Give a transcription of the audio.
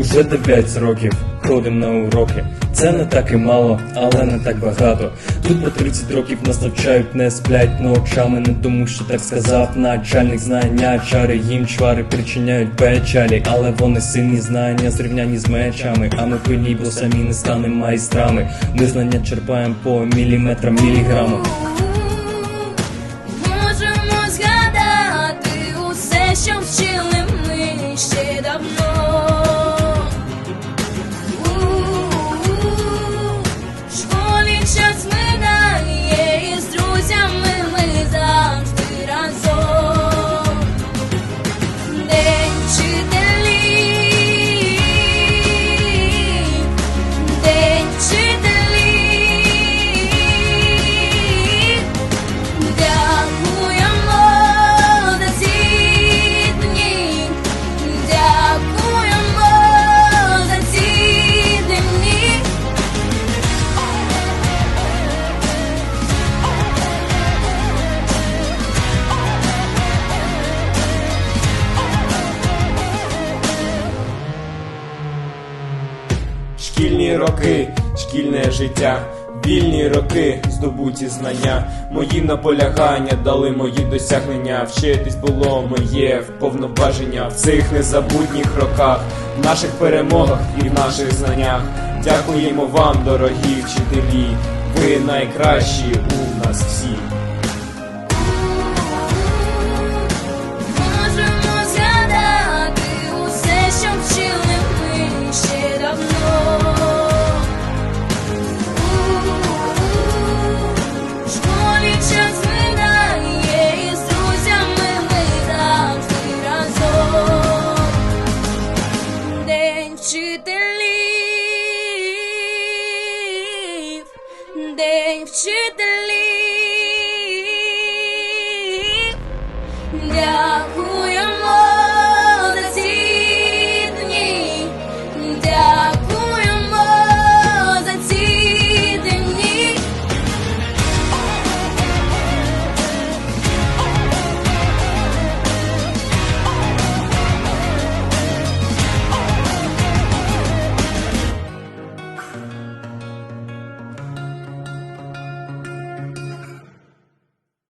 Уже дев'ять років ходим на уроки. Це не так і мало, але не так багато. Тут по 30 років нас навчають, не сплять ночами, не тому, що так сказав начальник знання, чари їм чвари причиняють печалі, але вони сильні знання зрівняні з мечами. А ми пильні, бо самі не станемо майстрами. Ми знання черпаємо по міліметрам, міліграмам. Можемо згадати усе, що вчили ми ще давно. Шкільні роки, шкільне життя, вільні роки, здобуті знання, мої наполягання дали мої досягнення. Вчитись було моє повноваження в цих незабутніх роках, в наших перемогах і в наших знаннях. Дякуємо вам, дорогі вчителі, ви найкращі у нас всі. dente dele.